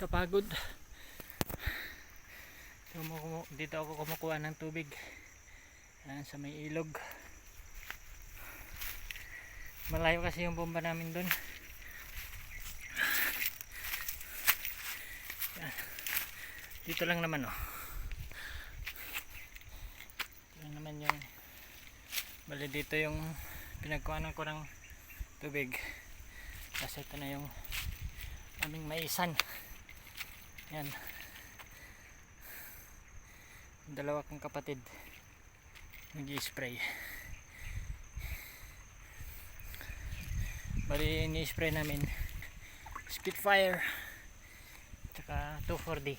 kapagod. Kumuku- dito ako kumukuha ng tubig. Ayan, sa may ilog. Malayo kasi yung bomba namin doon Ayan. dito lang naman oh. Ito lang naman yung bali dito yung pinagkuhanan ko ng tubig. Kasi ito na yung aming maisan yan. Dalawa kong kapatid. Nag spray bali ini-spray namin. Spitfire. Tsaka 240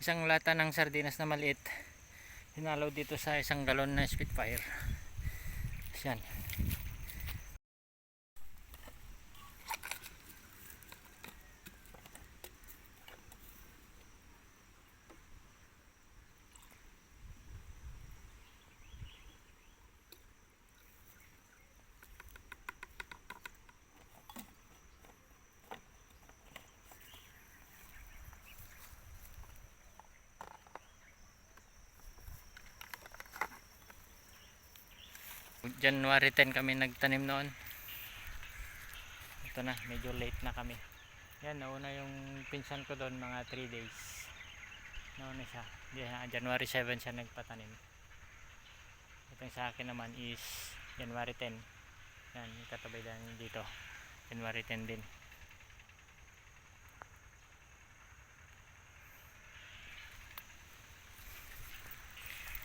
isang lata ng sardinas na maliit. Hinalaw dito sa isang galon na Spitfire. Yan January 10 kami nagtanim noon. Ito na medyo late na kami. Yan nauna yung pinsan ko doon mga 3 days. Nauna siya. Yan, January 7 siya nagpatanim. Itong sa akin naman is January 10 yan yung katabay lang dito. January 10 din.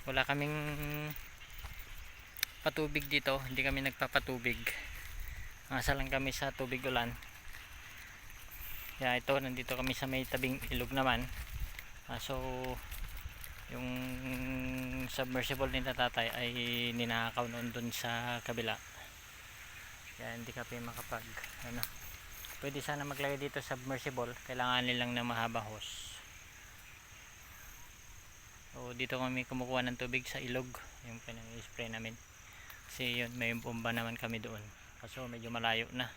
Wala kaming patubig dito. Hindi kami nagpapatubig. Asa lang kami sa tubig ulan. Kaya ito nandito kami sa may tabing ilog naman. Ah, so yung submersible ni tatay ay ninakaw noon dun sa kabila. Kaya hindi kami makapag ano. Pwede sana maglagay dito submersible. Kailangan nilang na mahaba hose. So dito kami kumukuha ng tubig sa ilog. Yung pinang spray namin kasi yun may bomba naman kami doon. Kaso medyo malayo na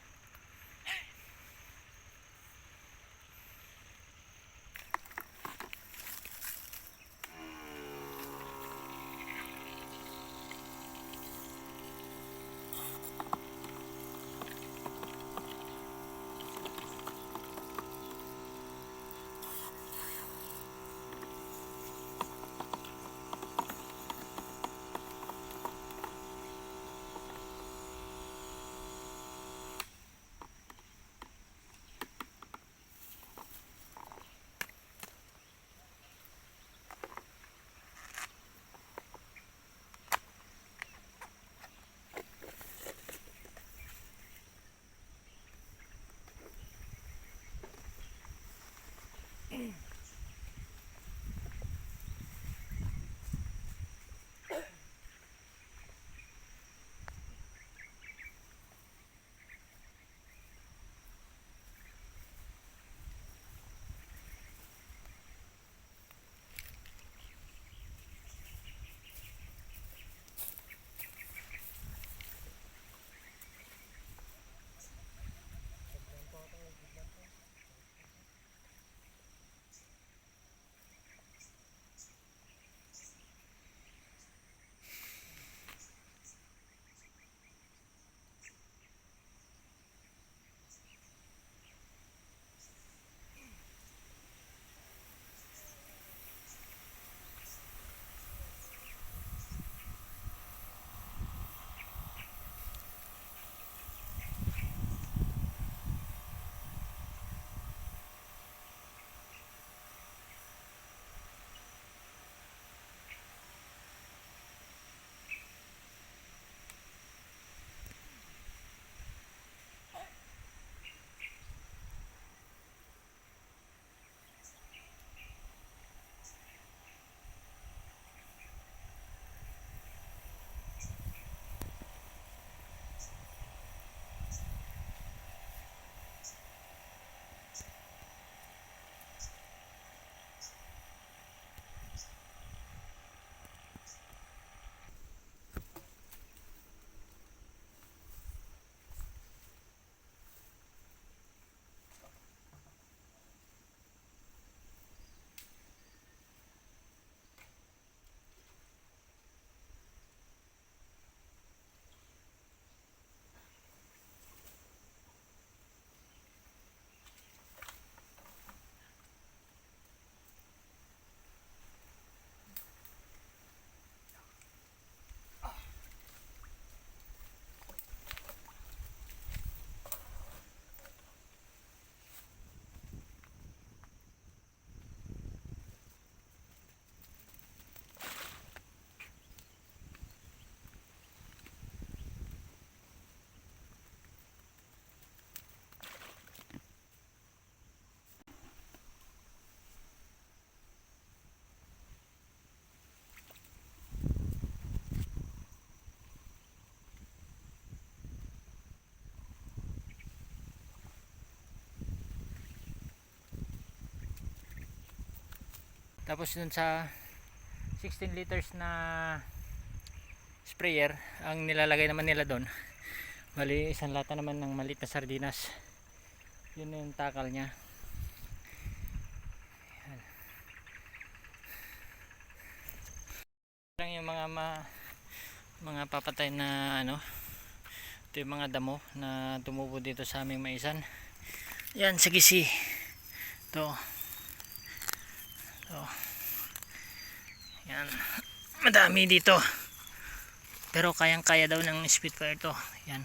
tapos dun sa 16 liters na sprayer ang nilalagay naman nila doon bali isang lata naman ng maliit na sardinas. Yun yung takal niya. Yan. lang yung mga ma, mga papatay na ano ito yung mga damo na tumubo dito sa aming maisan. Yan sa gisi ito ito yan madami dito. Pero kayang kaya daw ng spitfire to. Yan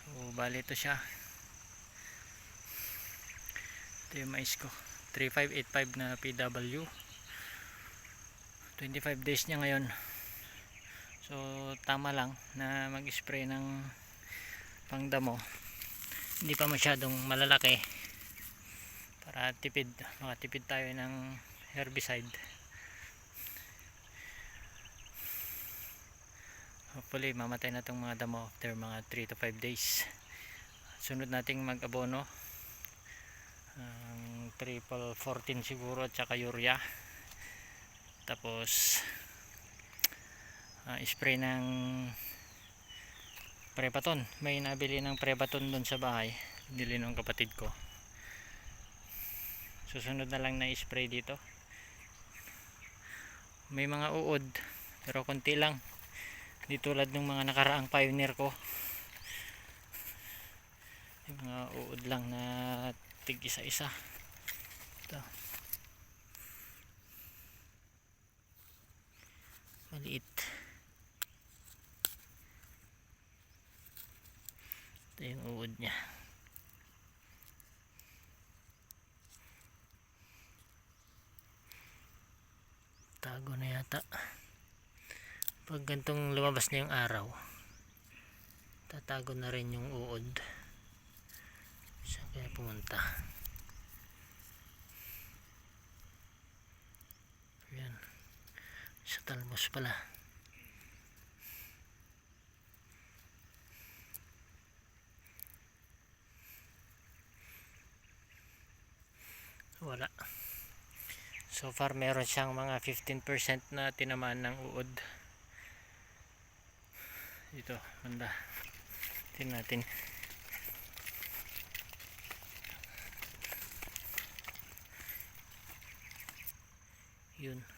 so bali ito siya. Ito yung mais ko. 3585 na PW 25 days niya ngayon. So tama lang na mag spray ng pangdamo. Hindi pa masyadong malalaki para tipid. Makatipid tayo ng herbicide. Hopefully mamatay na tong mga damo after mga 3 to 5 days. Sunod nating mag abono ang triple 14 siguro at saka urea. Tapos ah, spray ng prepaton may nabili ng prepaton doon sa bahay. Bili ng kapatid ko susunod na lang na spray dito. May mga uod pero konti lang. Di tulad ng mga nakaraang pioneer ko. Yung mga uod lang na tig isa isa ito. Maliit. Ito yung uod niya yata pag gantong lumabas na yung araw tatago na rin yung uod. Saan kaya pumunta? Yan sa talbos pala. Wala so far meron siyang mga 15% na tinamaan ng uod. Dito banda. Tingnan natin. Yun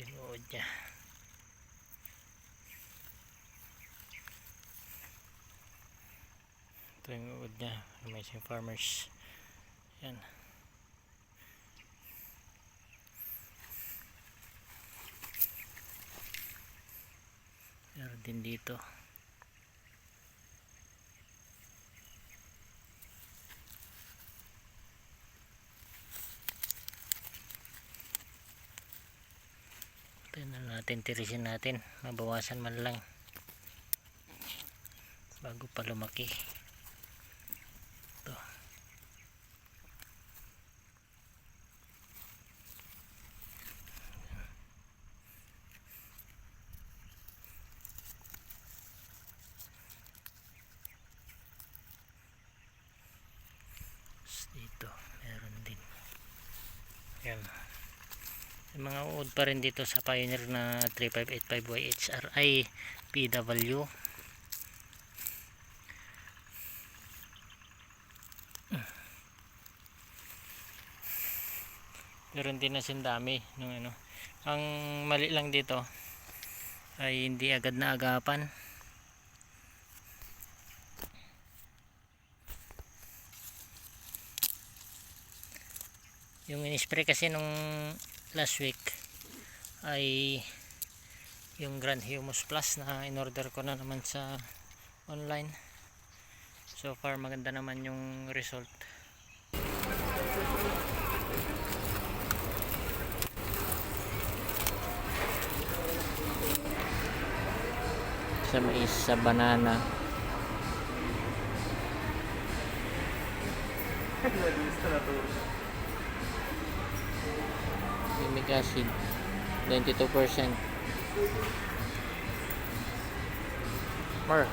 tinuod niya. Ito yung uod niya. Amazing farmers. Yan. Meron din dito Tingnan natin, tirisin natin. Mabawasan man lang. Bago pa lumaki. Ito. Tapos Dito, meron din. Yan. May mga uod pa rin dito sa Pioneer na 3585YHRI PW meron din na sindami nung ano. Ang mali lang dito ay hindi agad na agapan yung in-spray kasi nung last week ay yung Grand Humus Plus na in-order ko na naman sa online. So far maganda naman yung result. Sa mais sa banana. Nag-release na Humic acid, 92%. Mar,